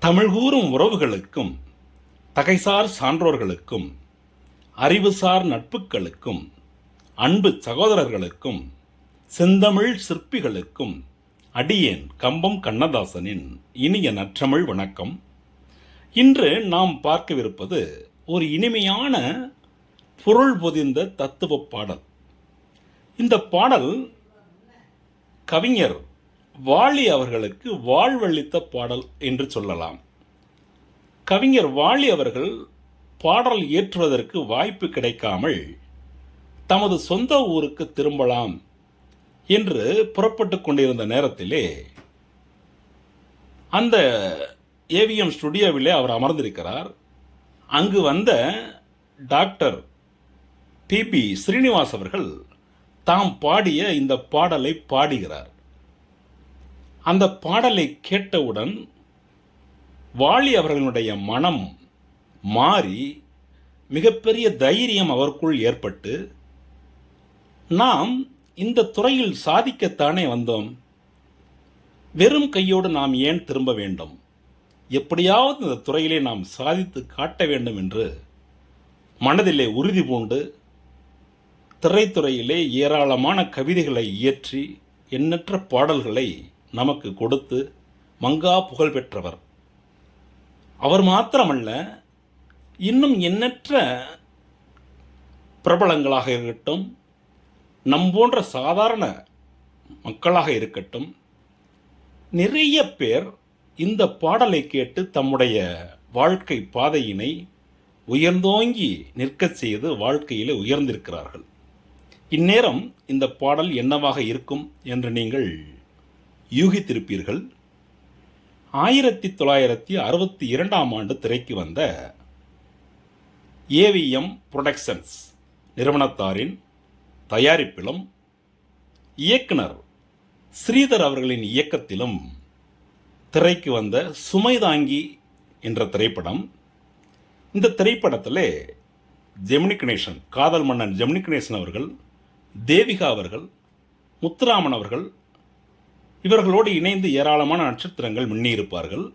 தமிழ் கூறும் உறவுகளுக்கும் தகைசார் சான்றோர்களுக்கும் அறிவுசார் நட்புகளுக்கும் அன்பு சகோதரர்களுக்கும் செந்தமிழ் சிற்பிகளுக்கும் அடியேன் கம்பம் கண்ணதாசனின் இனிய நற்றமிழ் வணக்கம். இன்று நாம் பார்க்கவிருப்பது ஒரு இனிமையான பொருள் பொதிந்த தத்துவ பாடல். இந்த பாடல் கவிஞர் வாலி அவர்களுக்கு வாழ்வளித்த பாடல் என்று சொல்லலாம். கவிஞர் வாலி அவர்கள் பாடல் இயற்றுவதற்கு வாய்ப்பு கிடைக்காமல் தமது சொந்த ஊருக்கு திரும்பலாம் என்று புறப்பட்டு கொண்டிருந்த நேரத்திலே அந்த ஏவிஎம் ஸ்டுடியோவிலே அவர் அமர்ந்திருக்கிறார். அங்கு வந்த டாக்டர் பிபி ஸ்ரீனிவாஸ் அவர்கள் தாம் பாடிய இந்த பாடலை பாடுகிறார். அந்த பாடலை கேட்டவுடன் வாலி அவர்களுடைய மனம் மாறி மிகப்பெரிய தைரியம் அவருக்குள் ஏற்பட்டு நாம் இந்த துறையில் சாதிக்கத்தானே வந்தோம். வெறும் கையோடு நாம் ஏன் திரும்ப வேண்டும்? எப்படியாவது இந்த துறையிலே நாம் சாதித்து காட்ட வேண்டும் என்று மனதிலே உறுதி பூண்டு திரைத்துறையிலே ஏராளமான கவிதைகளை இயற்றி எண்ணற்ற பாடல்களை நமக்கு கொடுத்து மங்கா புகழ் பெற்றவர். அவர் மாத்திரமல்ல இன்னும் எண்ணற்ற பிரபலங்களாக இருக்கட்டும் நம் போன்ற சாதாரண மக்களாக இருக்கட்டும் நிறைய பேர் இந்த பாடலை கேட்டு தம்முடைய வாழ்க்கை பாதையினை உயர்ந்தோங்கி நிற்கச் செய்து வாழ்க்கையிலே உயர்ந்திருக்கிறார்கள். இந்நேரம் இந்த பாடல் என்னவாக இருக்கும் என்று நீங்கள் யூகித்திருப்பீர்கள். ஆயிரத்தி தொள்ளாயிரத்தி அறுபத்தி இரண்டாம் ஆண்டு திரைக்கு வந்த ஏவிஎம் புரொடக்ஷன்ஸ் நிறுவனத்தாரின் தயாரிப்பிலும் இயக்குனர் ஸ்ரீதர் அவர்களின் இயக்கத்திலும் திரைக்கு வந்த சுமைதாங்கி என்ற திரைப்படம். இந்த திரைப்படத்திலே ஜெமினி கணேசன் காதல் மன்னன் ஜெமினி கணேசன் அவர்கள் தேவிகா அவர்கள் முத்துராமன் அவர்கள் இவர்களோடு இணைந்து ஏராளமான நட்சத்திரங்கள் மின்னியிருப்பார்கள்.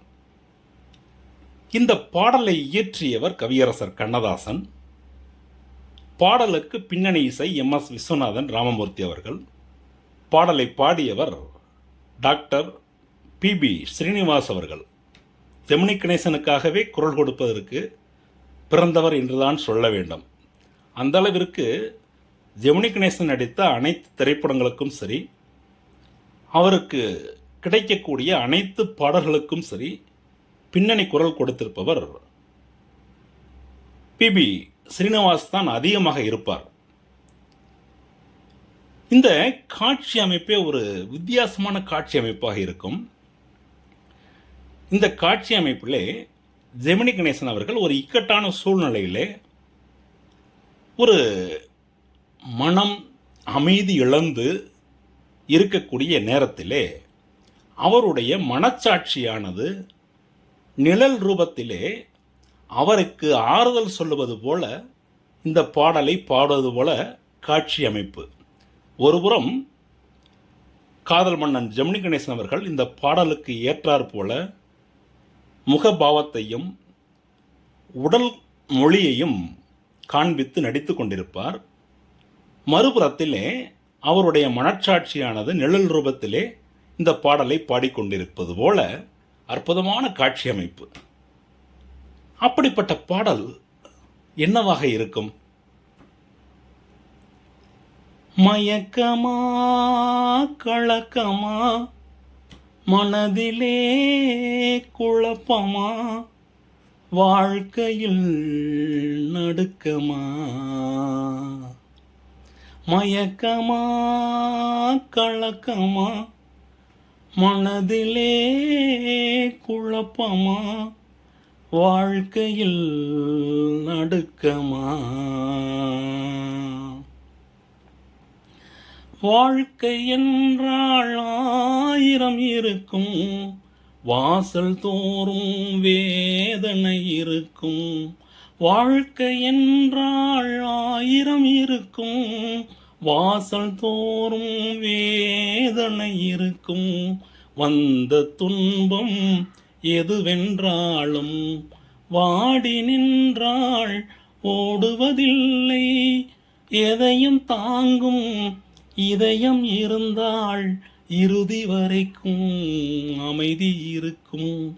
இந்த பாடலை இயற்றியவர் கவியரசர் கண்ணதாசன். பாடலுக்கு பின்னணி இசை எம் எஸ் விஸ்வநாதன் ராமமூர்த்தி அவர்கள். பாடலை பாடியவர் டாக்டர் பிபி ஸ்ரீனிவாஸ் அவர்கள். ஜெமினி கணேசனுக்காகவே குரல் கொடுப்பதற்கு பிறந்தவர் என்றுதான் சொல்ல வேண்டும். அந்த அளவிற்கு ஜெமினி கணேசன் நடித்த அனைத்து திரைப்படங்களுக்கும் சரி அவருக்கு கிடைக்கக்கூடிய அனைத்து பாடல்களுக்கும் சரி பின்னணி குரல் கொடுத்திருப்பவர் பிபி ஸ்ரீனிவாஸ் தான் அதிகமாக இருப்பார். இந்த காட்சி அமைப்பே ஒரு வித்தியாசமான காட்சி அமைப்பாக இருக்கும். இந்த காட்சி அமைப்பிலே ஜெமினி கணேசன் அவர்கள் ஒரு இக்கட்டான சூழ்நிலையிலே ஒரு மனம் அமைதி இழந்து இருக்கக்கூடிய நேரத்திலே அவருடைய மனச்சாட்சியானது நிழல் ரூபத்திலே அவருக்கு ஆறுதல் சொல்லுவது போல இந்த பாடலை பாடுவது போல காட்சி அமைப்பு. ஒருபுறம் காதல் மன்னன் ஜெமினி கணேசன் அவர்கள் இந்த பாடலுக்கு ஏற்றாற் போல முகபாவத்தையும் உடல் மொழியையும் காண்பித்து நடித்து கொண்டிருப்பார். மறுபுறத்திலே அவருடைய மனச்சாட்சியானது நிழல் ரூபத்திலே இந்த பாடலை பாடிக்கொண்டிருப்பது போல அற்புதமான காட்சி அமைப்பு. அப்படிப்பட்ட பாடல் என்னவாக இருக்கும்? மயக்கமா கலக்கமா மனதிலே குழப்பமா வாழ்க்கையில் நடுக்கமா? மயக்கமா கலக்கமா மனதிலே குழப்பமா வாழ்க்கையில் நடுக்கமா? வாழ்க்கை என்றால் ஆயிரம் இருக்கும் வாசல் தோறும் வேதனை இருக்கும் வாழ்க்கை என்றால் ஆயிரம் இருக்கும். வாசல் தோறும் வேதனை இருக்கும். வந்த துன்பம் எதுவென்றாலும் வாடி நின்றாள் ஓடுவதில்லை. எதையும் தாங்கும் இதயம் இருந்தால் இறுதி வரைக்கும் அமைதி இருக்கும்.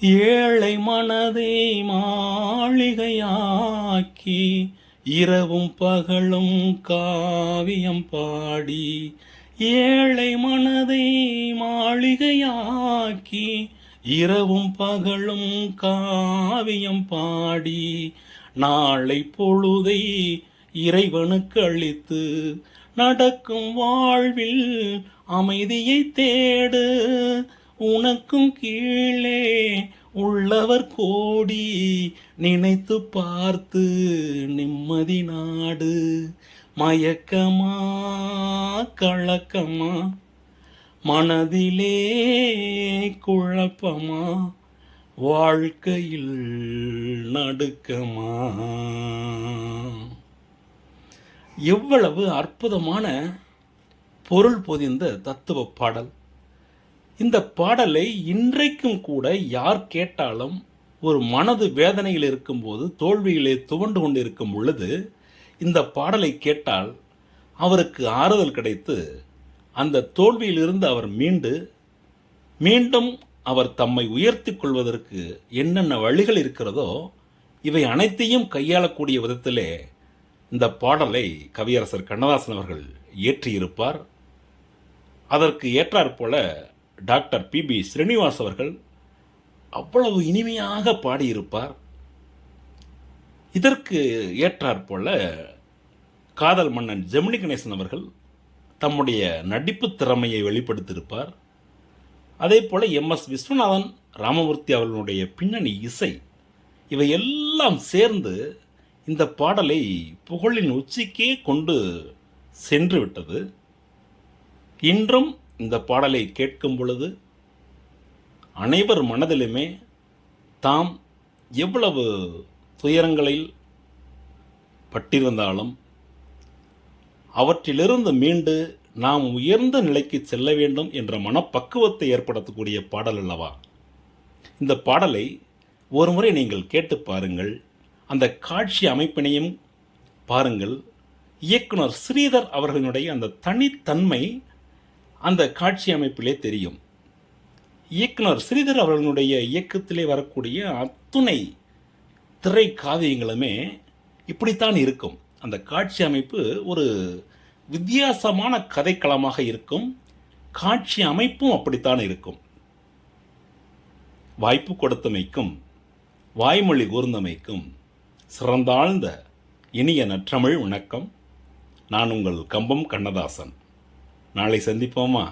ஏழை மனதை மாளிகையாக்கி இரவும் பகலும் காவியம் பாடி ஏழை மனதை மாளிகையாக்கி இரவும் பகலும் காவியம் பாடி நாளை பொழுதை இறைவனுக்கு அளித்து நடக்கும் வாழ்வில் அமைதியை தேடு உனக்கும் கீழே உள்ளவர் கோடி நினைத்து பார்த்து நிம்மதி நாடு. மயக்கமா கலக்கமா மனதிலே குழப்பமா வாழ்க்கையில் நடுக்கமா. எவ்வளவு அற்புதமான பொருள் பொதிந்த தத்துவ பாடல். இந்த பாடலை இன்றைக்கும் கூட யார் கேட்டாலும் ஒரு மனது வேதனையில் இருக்கும்போது தோல்வியிலே துவண்டு கொண்டிருக்கும் பொழுது இந்த பாடலை கேட்டால் அவருக்கு ஆறுதல் கிடைத்து அந்த தோல்வியிலிருந்து அவர் மீண்டு மீண்டும் அவர் தம்மை உயர்த்தி கொள்வதற்கு என்னென்ன வழிகள் இருக்கிறதோ இவை அனைத்தையும் கையாளக்கூடிய விதத்திலே இந்த பாடலை கவியரசர் கண்ணதாசன் அவர்கள் இயற்றியிருப்பார். அதற்கு ஏற்றாற்போல டாக்டர் பிபி ஸ்ரீனிவாஸ் அவர்கள் அவ்வளவு இனிமையாக பாடியிருப்பார். இதற்கு ஏற்றாற்போல காதல் மன்னன் ஜெமினி கணேசன் அவர்கள் தம்முடைய நடிப்பு திறமையை வெளிப்படுத்தியிருப்பார். அதே போல எம் எஸ் விஸ்வநாதன் ராமமூர்த்தி அவர்களுடைய பின்னணி இசை இவை எல்லாம் சேர்ந்து இந்த பாடலை புகழின் உச்சிக்கே கொண்டு சென்று விட்டது இன்றும் இந்த பாடலை கேட்கும் பொழுது அனைவர் மனதிலுமே தாம் எவ்வளவு துயரங்களில் பட்டிருந்தாலும் அவற்றிலிருந்து மீண்டு நாம் உயர்ந்த நிலைக்கு செல்ல வேண்டும் என்ற மனப்பக்குவத்தை ஏற்படுத்தக்கூடிய பாடல் அல்லவா? இந்த பாடலை ஒரு முறை நீங்கள் கேட்டு பாருங்கள். அந்த காட்சி அமைப்பினையும் பாருங்கள். இயக்குனர் ஸ்ரீதர் அவர்களினுடைய அந்த தனித்தன்மை அந்த காட்சி அமைப்பிலே தெரியும். இயக்குனர் ஸ்ரீதர் அவர்களுடைய இயக்கத்திலே வரக்கூடிய அத்துணை திரை காவியங்களுமே இப்படித்தான் இருக்கும். அந்த காட்சி அமைப்பு ஒரு வித்தியாசமான கதைக்களமாக இருக்கும். காட்சி அமைப்பும் அப்படித்தான் இருக்கும். வாய்ப்பு கொடுத்தமைக்கும் வாய்மொழி கூர்ந்தமைக்கும் சிறந்தாழ்ந்த இனிய நற்றமிழ் வணக்கம். நான் உங்கள் கம்பம் கண்ணதாசன். நாளை சந்திப்போமா?